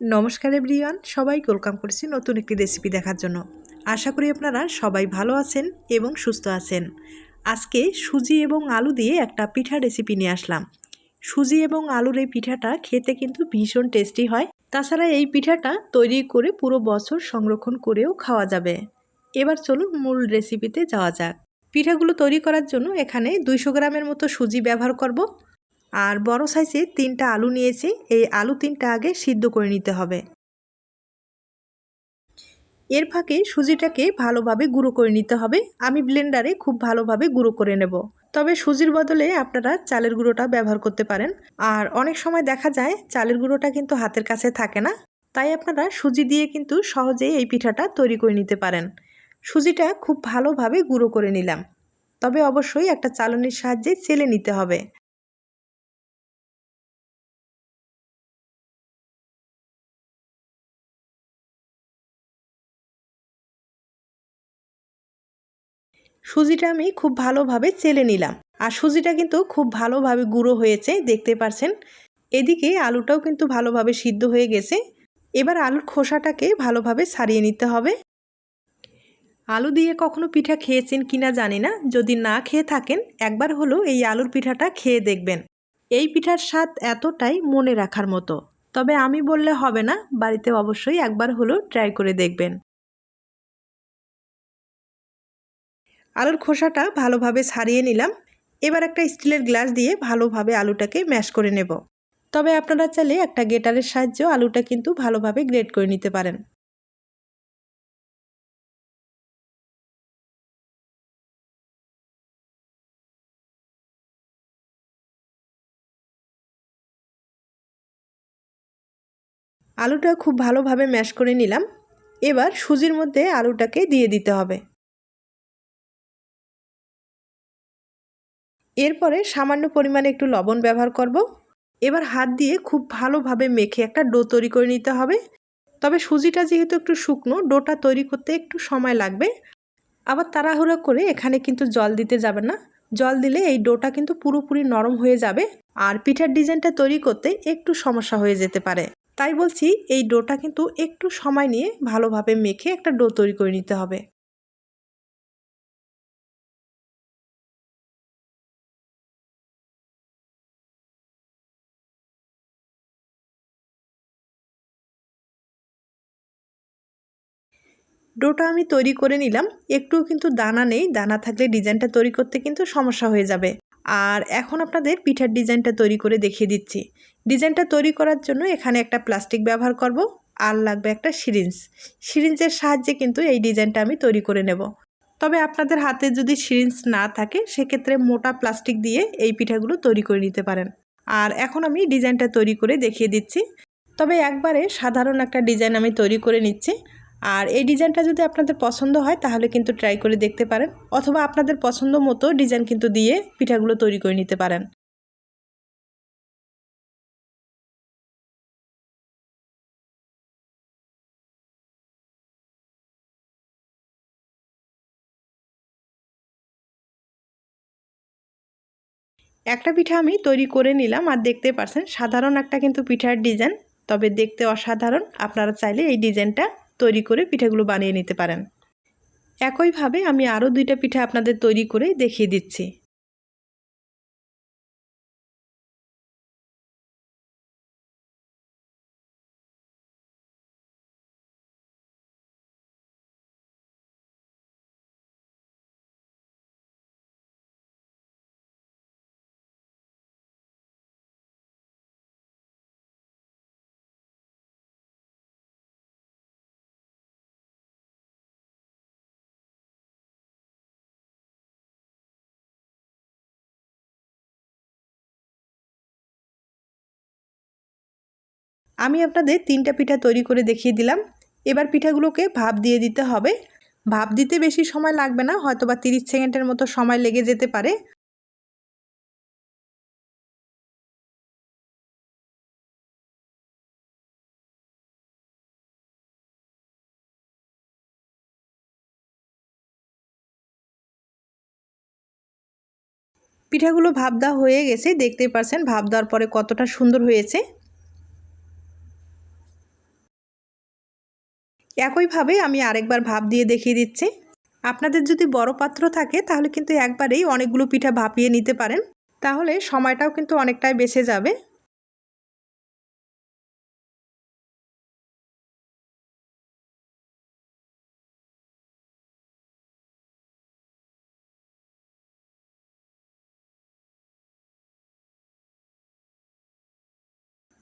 নমস্কার এভরিওয়ান সবাই ওয়েলকাম করছি নতুন একটি রেসিপি দেখার জন্য। আশা করি আপনারা সবাই ভালো আছেন এবং সুস্থ আছেন। আজকে সুজি এবং আলু দিয়ে একটা পিঠা রেসিপি নিয়ে আসলাম। সুজি এবং আলুর এই পিঠাটা খেতে কিন্তু ভীষণ টেস্টি হয়। তাছাড়া এই পিঠাটা তৈরি করে পুরো বছর সংরক্ষণ করেও খাওয়া যাবে। এবার চলুন মূল রেসিপিতে যাওয়া যাক। পিঠাগুলো তৈরি করার জন্য এখানে দুইশো গ্রামের মতো সুজি ব্যবহার করব। আর বড় সাইজে তিনটা আলু নিয়েছি। এই আলু তিনটা আগে সিদ্ধ করে নিতে হবে। এর ফাঁকে সুজিটাকে ভালোভাবে গুঁড়ো করে নিতে হবে। আমি ব্লেন্ডারে খুব ভালোভাবে গুঁড়ো করে নেব। তবে সুজির বদলে আপনারা চালের গুঁড়োটা ব্যবহার করতে পারেন। আর অনেক সময় দেখা যায় চালের গুঁড়োটা কিন্তু হাতের কাছে থাকে না। তাই আপনারা সুজি দিয়ে কিন্তু সহজেই এই পিঠাটা তৈরি করে নিতে পারেন। সুজিটা খুব ভালোভাবে গুঁড়ো করে নিলাম। তবে অবশ্যই একটা চালনির সাহায্যে চেলে নিতে হবে। সুজিটা আমি খুব ভালোভাবে চেলে নিলাম। আর সুজিটা কিন্তু খুব ভালোভাবে গুঁড়ো হয়েছে, দেখতে পারছেন? এদিকে আলুটাও কিন্তু ভালোভাবে সিদ্ধ হয়ে গেছে। এবার আলুর খোসাটাকে ভালোভাবে সারিয়ে নিতে হবে। আলু দিয়ে কখনো পিঠা খেয়েছেন কিনা জানি না, যদি না খেয়ে থাকেন, একবার হলো এই আলুর পিঠাটা খেয়ে দেখবেন। এই পিঠার স্বাদ এতটাই মনে রাখার মতো। তবে আমি বললে হবে না, বাড়িতে অবশ্যই একবার হলো ট্রাই করে দেখবেন। আলুর খোসাটা ভালোভাবে ছাড়িয়ে নিলাম। এবার একটা স্টিলের গ্লাস দিয়ে ভালোভাবে আলুটাকে ম্যাশ করে নেব। তবে আপনারা চাইলে একটা গেটারের সাহায্যে আলুটা কিন্তু ভালোভাবে গ্রেড করে নিতে পারেন। আলুটা খুব ভালোভাবে ম্যাশ করে নিলাম। এবার সুজির মধ্যে আলুটাকে দিয়ে দিতে হবে। এরপরে সামান্য পরিমাণে একটু লবণ ব্যবহার করব। এবার হাত দিয়ে খুব ভালোভাবে মেখে একটা ডো তৈরি করে নিতে হবে। তবে সুজিটা যেহেতু একটু শুকনো, ডোটা তৈরি করতে একটু সময় লাগবে। আবার তাড়াহুড়ো করে এখানে কিন্তু জল দিতে যাবে না। জল দিলে এই ডোটা কিন্তু পুরোপুরি নরম হয়ে যাবে আর পিঠার ডিজাইনটা তৈরি করতে একটু সমস্যা হয়ে যেতে পারে। তাই বলছি, এই ডোটা কিন্তু একটু সময় নিয়ে ভালোভাবে মেখে একটা ডো তৈরি করে নিতে হবে। ডোটা আমি তৈরি করে নিলাম। একটুও কিন্তু দানা নেই। দানা থাকলে ডিজাইনটা তৈরি করতে কিন্তু সমস্যা হয়ে যাবে। আর এখন আপনাদের পিঠার ডিজাইনটা তৈরি করে দেখিয়ে দিচ্ছি। ডিজাইনটা তৈরি করার জন্য এখানে একটা প্লাস্টিক ব্যবহার করব। আর লাগবে একটা সিরিঞ্জ। সিরিঞ্জের সাহায্যে কিন্তু এই ডিজাইনটা আমি তৈরি করে নেব। তবে আপনাদের হাতে যদি সিরিঞ্জ না থাকে, সেক্ষেত্রে মোটা প্লাস্টিক দিয়ে এই পিঠাগুলো তৈরি করে নিতে পারেন। আর এখন আমি ডিজাইনটা তৈরি করে দেখিয়ে দিচ্ছি। তবে একবারে সাধারণ একটা ডিজাইন আমি তৈরি করে নিচ্ছি। আর এই ডিজাইনটা যদি আপনাদের পছন্দ হয়, তাহলে কিন্তু ট্রাই করে দেখতে পারেন, অথবা আপনাদের পছন্দ মতো ডিজাইন কিন্তু দিয়ে পিঠাগুলো তৈরি করে নিতে পারেন। একটা পিঠা আমি তৈরি করে নিলাম, আর দেখতে পারছেন সাধারণ একটা কিন্তু পিঠার ডিজাইন, তবে দেখতে অসাধারণ। আপনারা চাইলে এই ডিজাইনটা তৈরি করে পিঠাগুলো বানিয়ে নিতে পারেন। একইভাবে আমি আরও দুইটা পিঠা আপনাদের তৈরি করে দেখিয়ে দিচ্ছি। আমি আপনাদের তিনটা পিঠা তৈরি করে দেখিয়ে দিলাম। এবার পিঠাগুলোকে ভাপ দিয়ে দিতে হবে। ভাপ দিতে বেশি সময় লাগবে না হয়তো বা তিরিশ সেকেন্ডের মতো সময় লেগে যেতে পারে। পিঠাগুলো ভাপ দেওয়া হয়ে গেছে, দেখতেই পারছেন ভাপ দেওয়ার পরে কতটা সুন্দর হয়েছে। একইভাবে আমি আরেকবার ভাপ দিয়ে দেখিয়ে দিচ্ছি। আপনাদের যদি বড় পাত্র থাকে, তাহলে কিন্তু একবারেই অনেকগুলো পিঠা ভাপিয়ে নিতে পারেন। তাহলে সময়টাও কিন্তু অনেকটাই বেঁচে যাবে।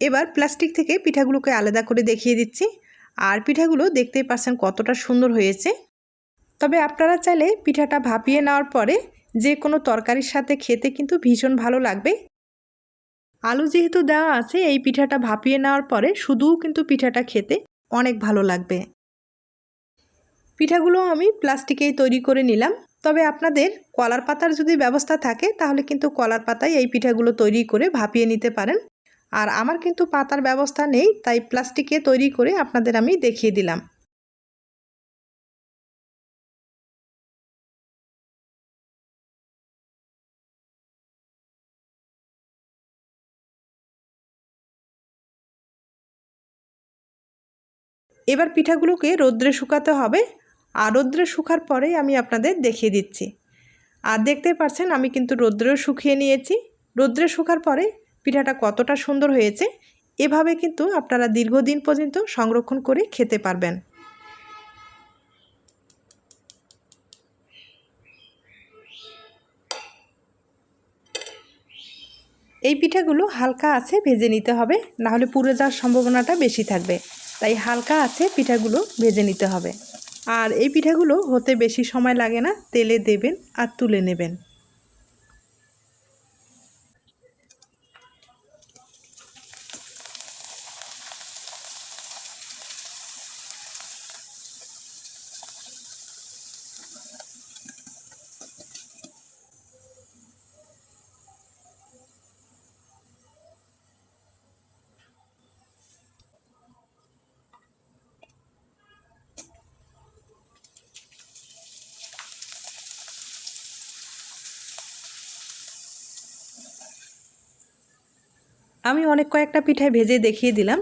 এবার প্লাস্টিক থেকে পিঠাগুলোকে আলাদা করে দেখিয়ে দিচ্ছি। আর পিঠাগুলো দেখতেই পাচ্ছেন কতটা সুন্দর হয়েছে। তবে আপনারা চাইলে পিঠাটা ভাপিয়ে নেওয়ার পরে যে কোনো তরকারির সাথে খেতে কিন্তু ভীষণ ভালো লাগবে। আলু যেহেতু দেওয়া আছে, এই পিঠাটা ভাপিয়ে নেওয়ার পরে শুধুও কিন্তু পিঠাটা খেতে অনেক ভালো লাগবে। পিঠাগুলো আমি প্লাস্টিকেই তৈরি করে নিলাম। তবে আপনাদের কলার পাতার যদি ব্যবস্থা থাকে, তাহলে কিন্তু কলার পাতায় এই পিঠাগুলো তৈরি করে ভাপিয়ে নিতে পারেন। আর আমার কিন্তু পাতার ব্যবস্থা নেই, তাই প্লাস্টিকে তৈরি করে আপনাদের আমি দেখিয়ে দিলাম। এবার পিঠাগুলোকে রোদ্রে শুকাতে হবে। আর রোদ্রে শুকার পরেই আমি আপনাদের দেখিয়ে দিচ্ছি। আর দেখতে পাচ্ছেন আমি কিন্তু রোদ্রেও শুকিয়ে নিয়েছি। রোদ্রে শুকার পরে পিঠাটা কতটা সুন্দর হয়েছে, এভাবে কিন্তু আপনারা দীর্ঘদিন পর্যন্ত সংরক্ষণ করে খেতে পারবেন। এই পিঠাগুলো হালকা আছে, ভেজে নিতে হবে নাহলে পুড়ে যাওয়ার সম্ভাবনাটা বেশি থাকবে। তাই হালকা আছে, পিঠাগুলো ভেজে নিতে হবে। আর এই পিঠাগুলো হতে বেশি সময় লাগে না, তেলে দেবেন আর তুলে নেবেন। আমি অনেক কয়েকটা পিঠায় ভেজে দেখিয়ে দিলাম।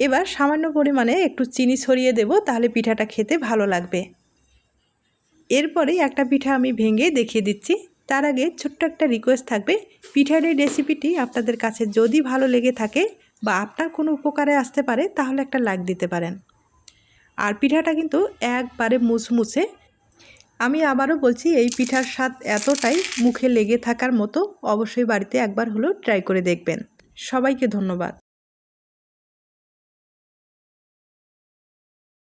এবার সামান্য পরিমাণে একটু চিনি ছড়িয়ে দেব, তাহলে পিঠাটা খেতে ভালো লাগবে। এরপরেই একটা পিঠা আমি ভেঙে দেখিয়ে দিচ্ছি। তার আগে ছোট্ট একটা রিকোয়েস্ট থাকবে। পিঠার এই রেসিপিটি আপনাদের কাছে যদি ভালো লেগে থাকে বা আপনার কোনো উপকারে আসতে পারে, তাহলে একটা লাইক দিতে পারেন। আর পিঠাটা কিন্তু একবারে মুছমুছে। আমি আবারও বলছি, এই পিঠার স্বাদ এতটাই মুখে লেগে থাকার মতো, অবশ্যই বাড়িতে একবার হলেও ট্রাই করে দেখবেন। সবাইকে ধন্যবাদ।